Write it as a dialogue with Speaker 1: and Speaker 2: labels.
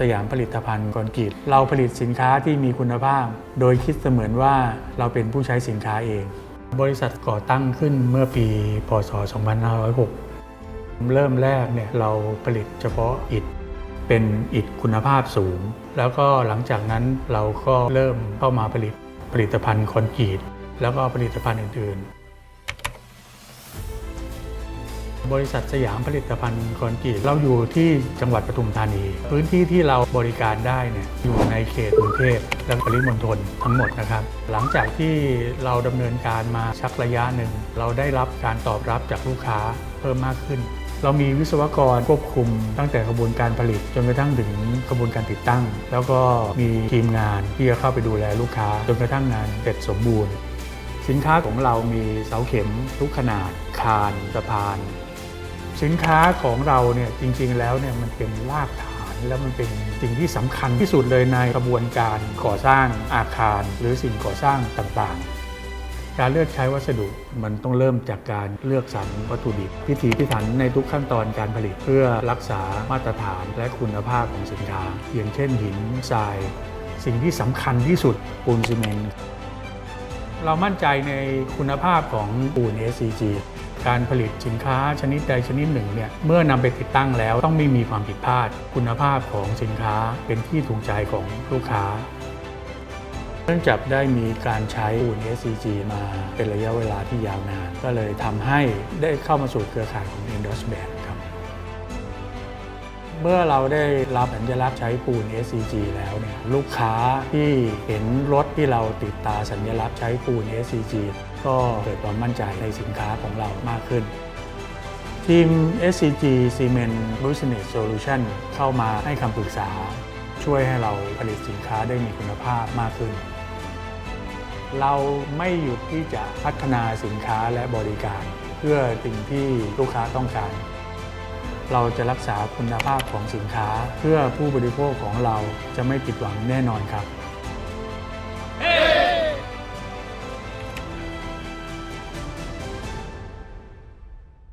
Speaker 1: สยามผลิตภัณฑ์คอนกรีตเราผลิตสินค้าที่มีคุณภาพ โดยคิดเสมือนว่าเราเป็นผู้ใช้สินค้าเอง บริษัทก่อตั้งขึ้นเมื่อปี พศ 2506 เริ่มแรกเนี่ยเราผลิตเฉพาะอิฐเป็นอิฐคุณภาพสูง แล้วก็หลังจากนั้นเราก็เริ่มเข้ามาผลิตผลิตภัณฑ์คอนกรีตแล้วก็ผลิตภัณฑ์อื่นๆ บริษัทสยามผลิตภัณฑ์คอนกรีตเราอยู่ที่จังหวัดปทุมธานี พื้นที่ที่เราบริการได้เนี่ยอยู่ในเขตกรุงเทพและปริมณฑลทั้งหมดนะครับ หลังจากที่เราดำเนินการมาสักระยะหนึ่ง เราได้รับการตอบรับจากลูกค้าเพิ่มมากขึ้น เรามีวิศวกรควบคุมตั้งแต่กระบวนการผลิต จนกระทั่งถึงกระบวนการติดตั้ง แล้วก็มีทีมงานที่จะเข้าไปดูแลลูกค้า จนกระทั่งงานเสร็จสมบูรณ์สินค้าของเรามีเสาเข็มทุกขนาด คานสะพาน สินค้าของเราเนี่ยจริงๆแล้วเนี่ยมันเป็นรากฐาน แล้วมันเป็นสิ่งที่สำคัญที่สุดเลยในกระบวนการก่อสร้างอาคาร หรือสิ่งก่อสร้างต่างๆ การเลือกใช้วัสดุมันต้องเริ่มจากการเลือกสรรวัตถุดิบพิถีพิถันในทุกขั้นตอนการผลิตเพื่อรักษามาตรฐานและคุณภาพของสินค้าอย่างเช่นหินทราย สิ่งที่สำคัญที่สุดปูนซีเมนต์เรามั่นใจในคุณภาพของปูน SCG การผลิตสินค้าชนิดใดชนิดหนึ่งเนี่ยเมื่อนำไปติดตั้งแล้วต้องไม่มีความผิดพลาด คุณภาพของสินค้าเป็นที่ถูกใจของลูกค้าเนื่องจากได้มีการใช้ปูน SCG มาเป็นระยะเวลาที่ยาวนาน ก็เลยทำให้ได้เข้ามาสู่เครือข่ายของ Endosband เมื่อเราได้รับสัญลักษณ์ใช้ปูน SCG แล้วเนี่ยลูกค้าที่เห็นรถที่เราติดตาสัญลักษณ์ใช้ปูน SCG ก็เกิดความมั่นใจในสินค้าของเรามากขึ้นทีม SCG Cement Business Solution เข้ามาให้คำปรึกษา ช่วยให้เราผลิตสินค้าได้มีคุณภาพมากขึ้น เราไม่หยุดที่จะพัฒนาสินค้าและบริการ เพื่อสิ่งที่ลูกค้าต้องการ เราจะรักษาคุณภาพของสินค้า เพื่อผู้บริโภคของเราจะไม่ผิดหวังแน่นอนครับ